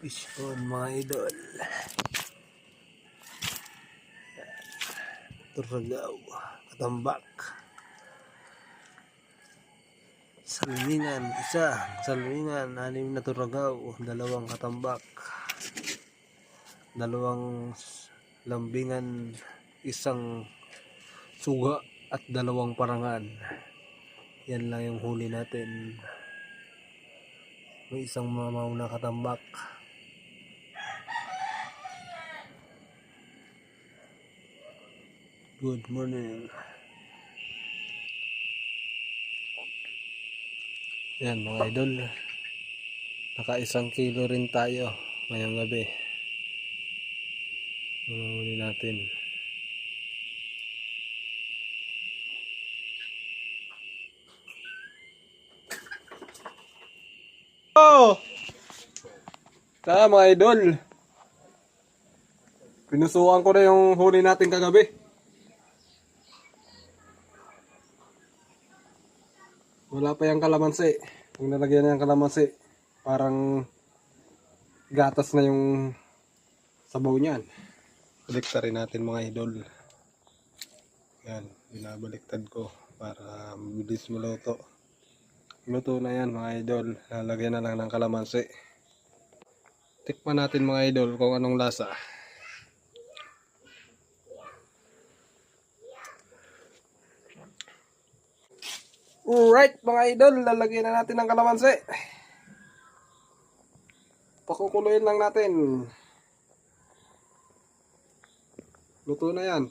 Fish on mga idol. Turagaw. Katambak. Salmingan. Isa. Salmingan. Anim na turagaw. Dalawang katambak. Dalawang lambingan. Isang suga at dalawang parangan. Yan lang yung huli natin. May isang mamaw na katambak. Good morning. Yan mga idol. Naka isang kilo rin tayo ngayong gabi. Mga huli natin. Oh! Sa mga idol. Pinusukan ko na yung huli natin kagabi. Wala pa yung kalamansi. Kung nalagyan na yung kalamansi, parang gatas na yung sabaw niyan. Balikta rin natin mga idol. Yan, binabaliktad ko para mabilis maluto. Luto na yan mga idol. Lalagyan na lang ng kalamansi. Tikman natin mga idol kung anong lasa. Alright mga idol, lalagyan na natin ng kalamansi. Pakukuluyin lang natin. Luto na yan.